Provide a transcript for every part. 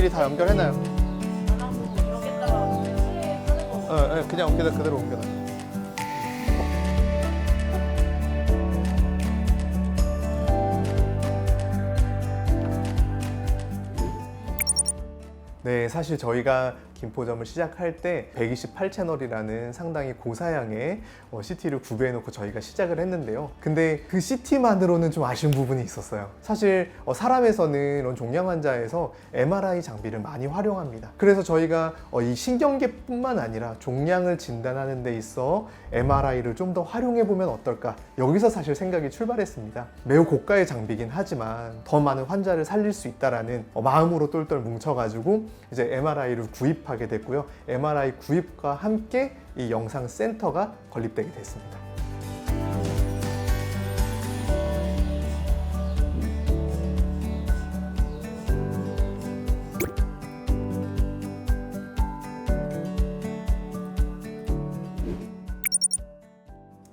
미리 다 연결해놔요. 어, 어, 그냥 그대로, 그대로 옮겨놔. 네, 사실 저희가 김포점을 시작할 때 128채널이라는 상당히 고사양의 어, CT를 구비해 놓고 저희가 시작을 했는데요. 근데 그 CT만으로는 좀 아쉬운 부분이 있었어요. 사실 어, 사람에서는 이런 종양 환자에서 MRI 장비를 많이 활용합니다. 그래서 저희가 어, 이 신경계뿐만 아니라 종양을 진단하는 데 있어 MRI를 좀 더 활용해 보면 어떨까? 여기서 사실 생각이 출발했습니다. 매우 고가의 장비긴 하지만 더 많은 환자를 살릴 수 있다라는 어, 마음으로 똘똘 뭉쳐가지고 이제 MRI를 구입 하게 됐고요. MRI 구입과 함께 이 영상 센터가 건립되게 됐습니다.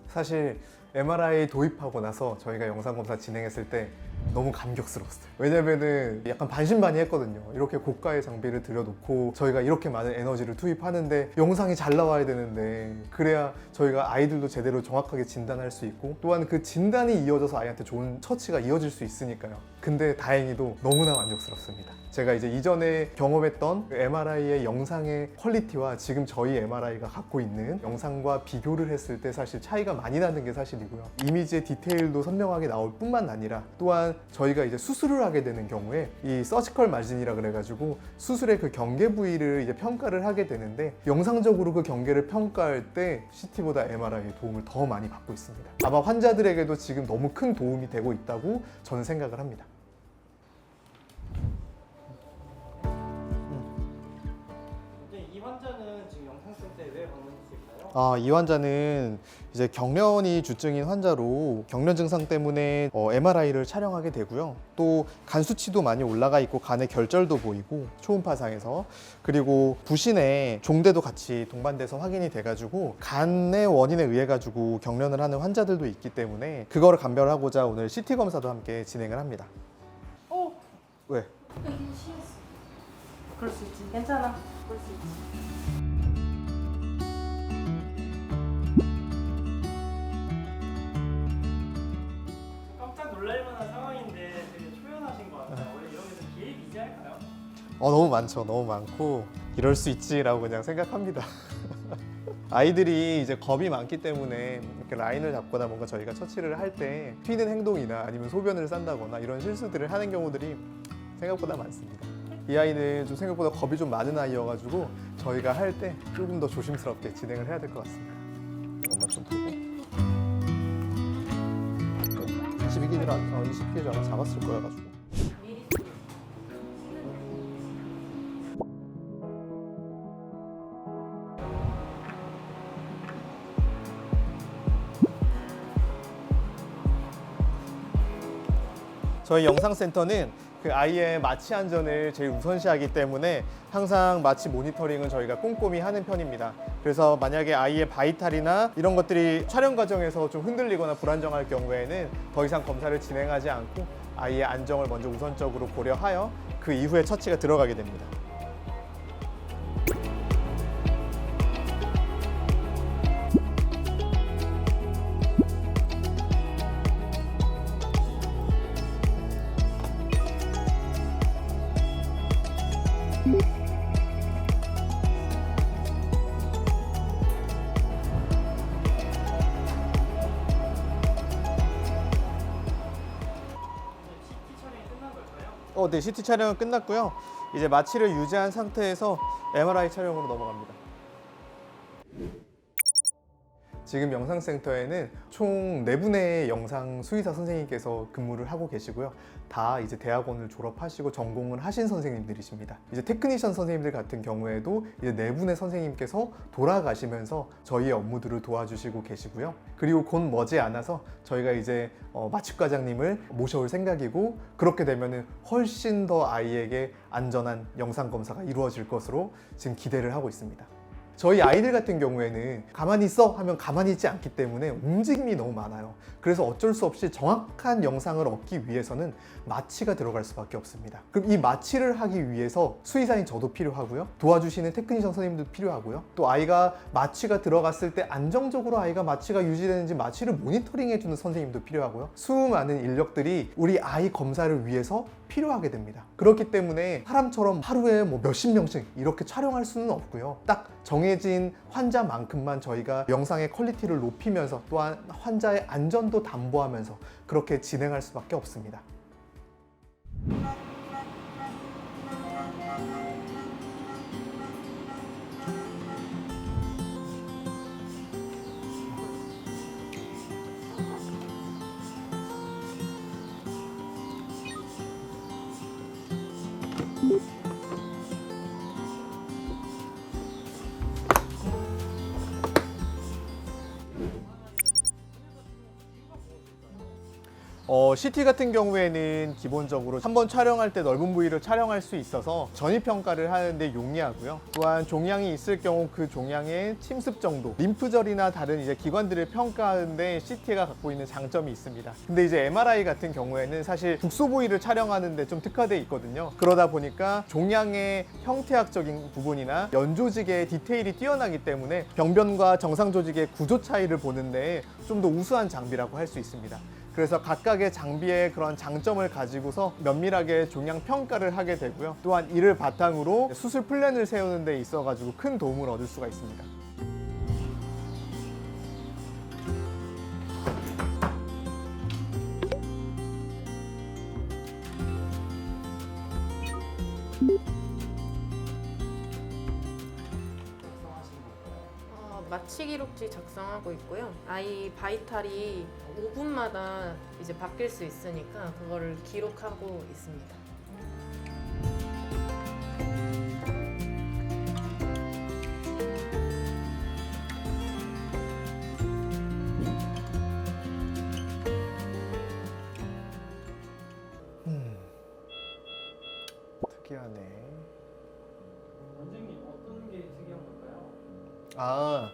사실 MRI 도입하고 나서 저희가 영상 검사 진행했을 때 너무 감격스러웠어요. 왜냐면은 약간 반신반의했거든요. 이렇게 고가의 장비를 들여놓고 저희가 이렇게 많은 에너지를 투입하는데 영상이 잘 나와야 되는데 그래야 저희가 아이들도 제대로 정확하게 진단할 수 있고 또한 그 진단이 이어져서 아이한테 좋은 처치가 이어질 수 있으니까요. 근데 다행히도 너무나 만족스럽습니다. 제가 이제 이전에 경험했던 MRI의 영상의 퀄리티와 지금 저희 MRI가 갖고 있는 영상과 비교를 했을 때 사실 차이가 많이 나는 게 사실이고요. 이미지의 디테일도 선명하게 나올 뿐만 아니라 또한 저희가 이제 수술을 하게 되는 경우에 이 서지컬 마진이라 그래가지고 수술의 그 경계 부위를 이제 평가를 하게 되는데 영상적으로 그 경계를 평가할 때 CT보다 MRI의 도움을 더 많이 받고 있습니다. 아마 환자들에게도 지금 너무 큰 도움이 되고 있다고 저는 생각을 합니다. 아, 이 환자는 이제 경련이 주증인 환자로 경련 증상 때문에 어, MRI를 촬영하게 되고요. 또 간 수치도 많이 올라가 있고 간의 결절도 보이고 초음파상에서 그리고 부신에 종대도 같이 동반돼서 확인이 돼가지고 간의 원인에 의해 가지고 경련을 하는 환자들도 있기 때문에 그거를 감별하고자 오늘 CT 검사도 함께 진행을 합니다. 어, 왜? 이게. 그럴 수 있지. 괜찮아. 그럴 수 있지. 어 너무 많죠. 너무 많고 이럴 수 있지라고 그냥 생각합니다. 아이들이 이제 겁이 많기 때문에 이렇게 라인을 잡거나 뭔가 저희가 처치를 할 때 튀는 행동이나 아니면 소변을 싼다거나 이런 실수들을 하는 경우들이 생각보다 많습니다. 이 아이는 좀 생각보다 겁이 좀 많은 아이여가지고 저희가 할 때 조금 더 조심스럽게 진행을 해야 될 것 같습니다. 이것만 좀 보고. 22kg, 어, 20kg 아마 잡았을 거여가지고 저희 영상센터는 그 아이의 마취 안전을 제일 우선시하기 때문에 항상 마취 모니터링은 저희가 꼼꼼히 하는 편입니다. 그래서 만약에 아이의 바이탈이나 이런 것들이 촬영 과정에서 좀 흔들리거나 불안정할 경우에는 더 이상 검사를 진행하지 않고 아이의 안정을 먼저 우선적으로 고려하여 그 이후에 처치가 들어가게 됩니다. 어, 네, CT 촬영은 끝났고요. 이제 마취를 유지한 상태에서 MRI 촬영으로 넘어갑니다. 지금 영상센터에는 총네 분의 영상 수의사 선생님께서 근무를 하고 계시고요. 다 이제 대학원을 졸업하시고 전공을 하신 선생님들이십니다. 이제 테크니션 선생님들 같은 경우에도 이제 네 분의 선생님께서 돌아가시면서 저희의 업무들을 도와주시고 계시고요. 그리고 곧 머지않아서 저희가 이제 어, 마취과장님을 모셔올 생각이고 그렇게 되면은 훨씬 더 아이에게 안전한 영상 검사가 이루어질 것으로 지금 기대를 하고 있습니다. 저희 아이들 같은 경우에는 가만히 있어 하면 가만히 있지 않기 때문에 움직임이 너무 많아요. 그래서 어쩔 수 없이 정확한 영상을 얻기 위해서는 마취가 들어갈 수밖에 없습니다. 그럼 이 마취를 하기 위해서 수의사인 저도 필요하고요. 도와주시는 테크니션 선생님도 필요하고요. 또 아이가 마취가 들어갔을 때 안정적으로 아이가 마취가 유지되는지 마취를 모니터링 해주는 선생님도 필요하고요. 수많은 인력들이 우리 아이 검사를 위해서 필요하게 됩니다. 그렇기 때문에 사람처럼 하루에 뭐 몇십 명씩 이렇게 촬영할 수는 없고요. 딱 정해진 환자만큼만 저희가 영상의 퀄리티를 높이면서 또한 환자의 안전도 담보하면서 그렇게 진행할 수밖에 없습니다. 어, CT 같은 경우에는 기본적으로 한번 촬영할 때 넓은 부위를 촬영할 수 있어서 전입 평가를 하는데 용이하고요. 또한 종양이 있을 경우 그 종양의 침습 정도, 림프절이나 다른 이제 기관들을 평가하는데 CT가 갖고 있는 장점이 있습니다. 근데 이제 MRI 같은 경우에는 사실 국소 부위를 촬영하는데 좀 특화돼 있거든요. 그러다 보니까 종양의 형태학적인 부분이나 연조직의 디테일이 뛰어나기 때문에 병변과 정상 조직의 구조 차이를 보는데 좀 더 우수한 장비라고 할 수 있습니다. 그래서 각각의 장비의 그런 장점을 가지고서 면밀하게 종양 평가를 하게 되고요. 또한 이를 바탕으로 수술 플랜을 세우는 데 있어 가지고 큰 도움을 얻을 수가 있습니다. 마취 기록지 작성하고 있고요. 아이 바이탈이 5분마다 이제 바뀔 수 있으니까 그거를 기록하고 있습니다. 아,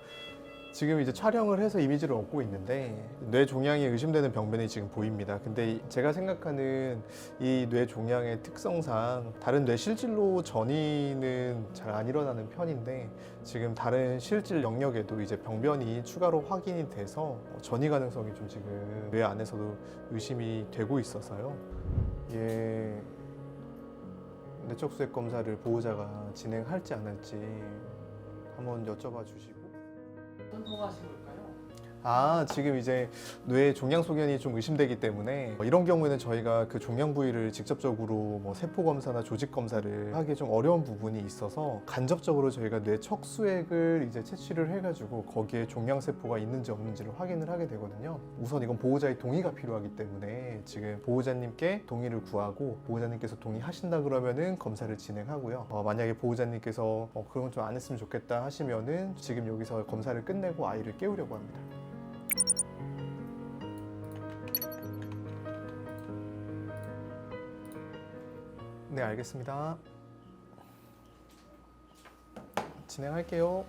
지금 이제 촬영을 해서 이미지를 얻고 있는데 뇌 종양이 의심되는 병변이 지금 보입니다. 근데 이- 제가 생각하는 이 뇌 종양의 특성상 다른 뇌 실질로 전이는 잘 안 일어나는 편인데 지금 다른 실질 영역에도 이제 병변이 추가로 확인이 돼서 전이 가능성이 좀 지금 뇌 안에서도 의심이 되고 있어서요. 예. 내적 수액 검사를 보호자가 진행할지 안 할지 한번 여쭤봐 주시고. 걸까요? 아, 지금 이제 뇌 종양 소견이 좀 의심되기 때문에 이런 경우에는 저희가 그 종양 부위를 직접적으로 뭐 세포 검사나 조직 검사를 하기 좀 어려운 부분이 있어서 간접적으로 저희가 뇌 척수액을 이제 채취를 해가지고 거기에 종양 세포가 있는지 없는지를 확인을 하게 되거든요. 우선 이건 보호자의 동의가 필요하기 때문에 지금 보호자님께 동의를 구하고 보호자님께서 동의하신다 그러면은 검사를 진행하고요. 어, 만약에 보호자님께서 어, 그런 건 좀 안 했으면 좋겠다 하시면은 지금 여기서 검사를 끝내고 아이를 깨우려고 합니다. 네, 알겠습니다. 진행할게요.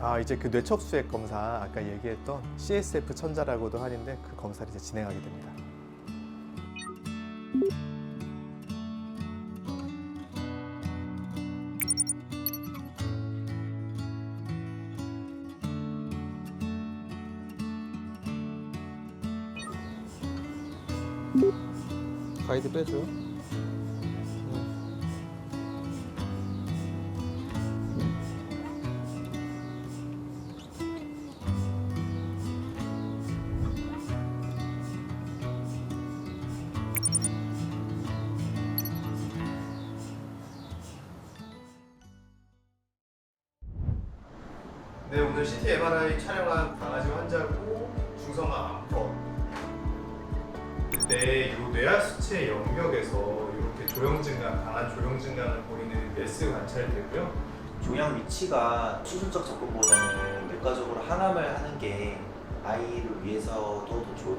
아, 이제 그 뇌척수액 검사 아까 얘기했던 CSF 천자라고도 하는데 그 검사를 이제 진행하게 됩니다. 가이드 빼줘요. 네, 오늘 CT MRI 촬영한 강아지 환자고 중성화 암 컷. 그때 이 뇌하 수체 영역에서 이렇게 조형 증강, 강한 조형 증강을 보이는 메스 관찰되고요. 종양 위치가 수술적 접근보다는 외과적으로 항암을 하는 게 아이를 위해서도 더 좋을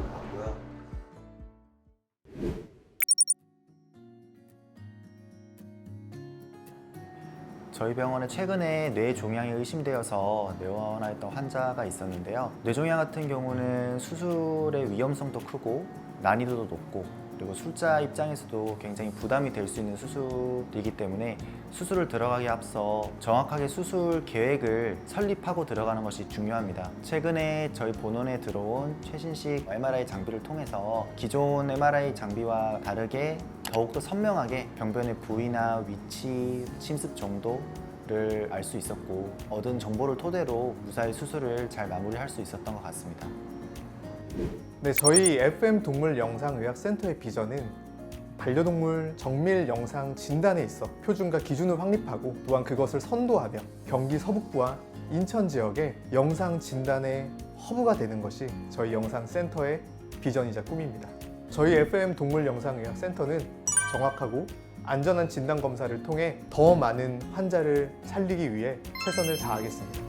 저희 병원에 최근에 뇌 종양이 의심되어서 내원하였던 환자가 있었는데요. 뇌 종양 같은 경우는 수술의 위험성도 크고 난이도도 높고 그리고 술자 입장에서도 굉장히 부담이 될 수 있는 수술이기 때문에 수술을 들어가기 앞서 정확하게 수술 계획을 설립하고 들어가는 것이 중요합니다. 최근에 저희 본원에 들어온 최신식 MRI 장비를 통해서 기존 MRI 장비와 다르게 더욱더 선명하게 병변의 부위나 위치, 침습 정도를 알 수 있었고 얻은 정보를 토대로 무사히 수술을 잘 마무리할 수 있었던 것 같습니다. 네, 저희 FM 동물 영상 의학 센터의 비전은 반려동물 정밀 영상 진단에 있어 표준과 기준을 확립하고 또한 그것을 선도하며 경기 서북부와 인천 지역의 영상 진단의 허브가 되는 것이 저희 영상 센터의 비전이자 꿈입니다. 저희 FM 동물 영상 의학 센터는 정확하고 안전한 진단 검사를 통해 더 많은 환자를 살리기 위해 최선을 다하겠습니다.